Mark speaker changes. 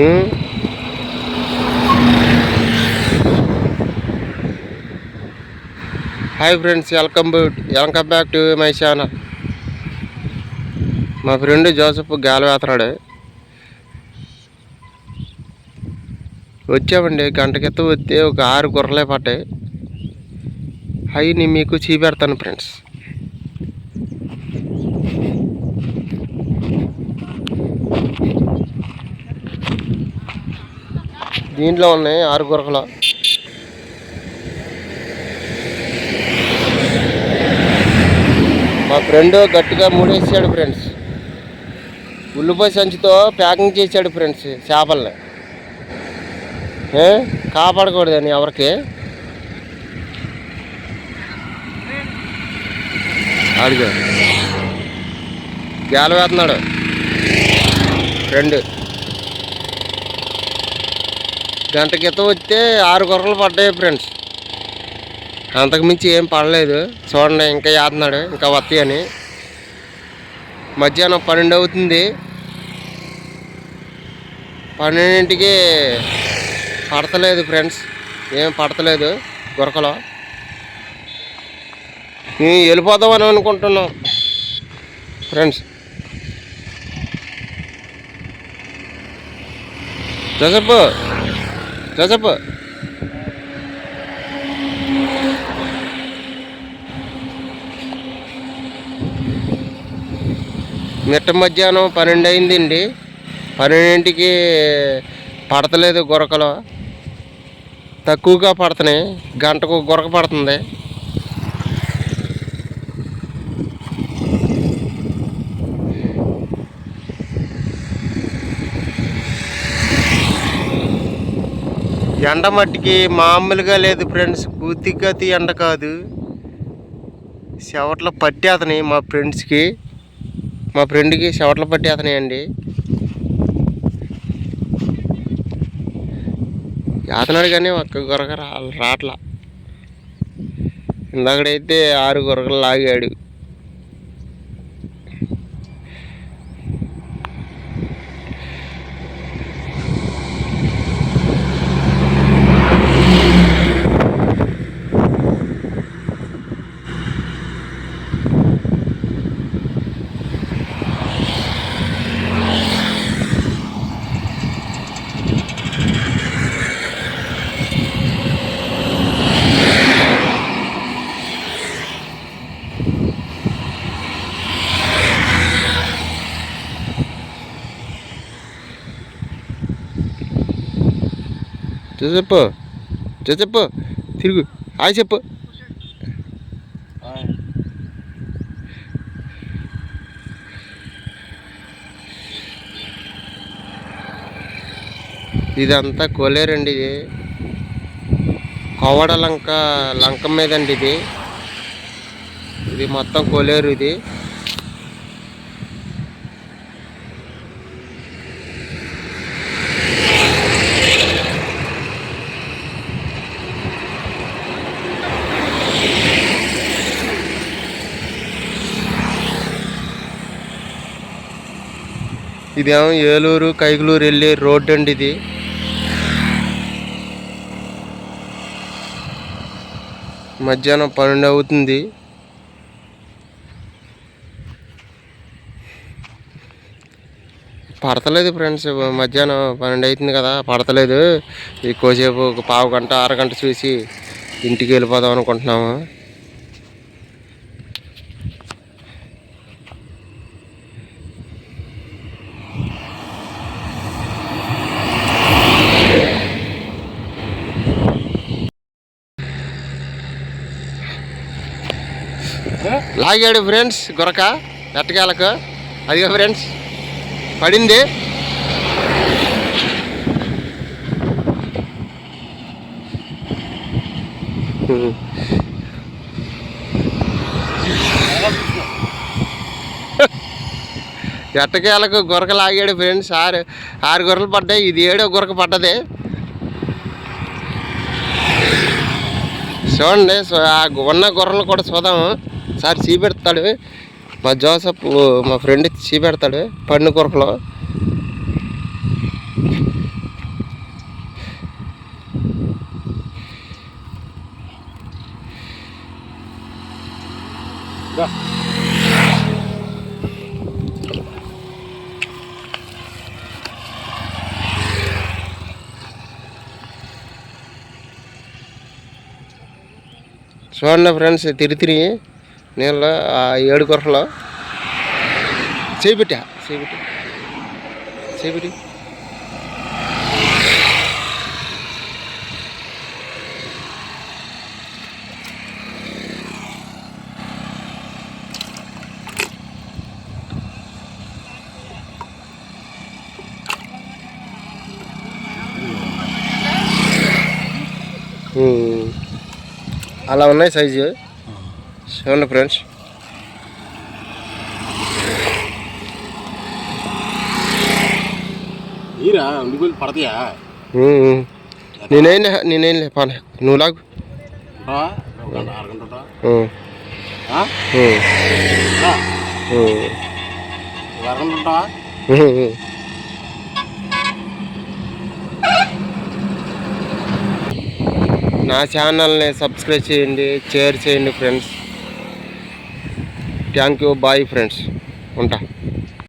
Speaker 1: Um. Hi friends welcome welcome back to my channel. మా friend Joseph గాలి వేస్తున్నాడు. వచ్చామండి గంట క్రితం వస్తే ఒక ఆరు గుర్రలే పట్టాయి అవి నేను మీకు చూపెడతాను ఫ్రెండ్స్. దీంట్లో ఉన్నాయి ఆరు గురకలు మా ఫ్రెండ్ గట్టిగా మూడేసాడు ఫ్రెండ్స్. ఉల్లిపాయ సంచితో ప్యాకింగ్ చేశాడు ఫ్రెండ్స్ చేపల్ని. కాపాడకూడదని ఎవరికి? అడిగా గేల వేస్తున్నాడు. ఫ్రెండ్. గంట క్రితం వస్తే ఆరు గొర్రెలు పడ్డాయి ఫ్రెండ్స్. అంతకుమించి ఏం పడలేదు. చూడండి ఇంకా వేస్తున్నాడు ఇంకా వస్తాయి అని మధ్యాహ్నం పన్నెండు అవుతుంది. పన్నెండింటికి పడతలేదు ఫ్రెండ్స్. ఏం పడతలేదు గురకలో మేము వెళ్ళిపోదామని అనుకుంటున్నాం ఫ్రెండ్స్. జోసఫ్ జోసఫ్ మిట్ట మధ్యాహ్నం పన్నెండు అయిందండి. పన్నెండింటికి పడతలేదు గురకలు. తక్కువగా పడుతున్నాయి. గంటకు గురక పడుతుంది. ఎండ మట్టికి మామూలుగా లేదు ఫ్రెండ్స్. పూర్తిగతి ఎండ కాదు. చెవట్లో పట్టేతని మా ఫ్రెండ్స్కి. మా ఫ్రెండ్కి చెవట్లు పట్టేతనాయండి అతనాడు కానీ ఒక్క గొరగ రా రాట్లా. ఇందాకడైతే ఆరు గొరగలు లాగాడు. చెప్పు. చెప్పు తిరుగు. హాయ్ చెప్పు. ఇదంతా కోలేరండి ఇది. కోవడ లంక లంక మీదండి ఇది. ఇది మొత్తం కోలేరు ఇది. ఇదేమో ఏలూరు కైగులూరు వెళ్ళే రోడ్డు అండి ఇది. మధ్యాహ్నం పన్నెండు అవుతుంది. పడతలేదు ఫ్రెండ్స్ మధ్యాహ్నం పన్నెండు అవుతుంది కదా పడతలేదు. ఎక్కువసేపు ఒక పావు గంట అరగంట చూసి ఇంటికి వెళ్ళిపోదాం అనుకుంటున్నాము. లాగాడు ఫ్రెండ్స్ గురక ఎట్టకేలకు. అదిగా ఫ్రెండ్స్ పడింది. ఎట్టకేలకు గురక లాగాడు ఫ్రెండ్స్ ఆరు ఆరు గొర్రెలు పడ్డాయి ఇది ఏడో గురక పడ్డది. చూడండి ఆ ఉన్న గుర్రలు కూడా చూద్దాము. सारी चीपेड़ता जोसफ फ्रेंड चीपेड़ता पड़ कुरक चूँ फ्रेंड्स तिरी तिरी నీళ్ళ ఆ ఏడు గుర్రలు చేపెట్టా చేపెట్టి చేపెట్టి అలా ఉన్నాయి సైజు. చూడండి ఫ్రెండ్స్?
Speaker 2: పడతాయా.
Speaker 1: నేనేం లే నేనేం లే పాలే నువ్వు లాగు. నా ఛానల్ని సబ్స్క్రైబ్ చేయండి షేర్ చేయండి friends thank you bye friends ఉంటా.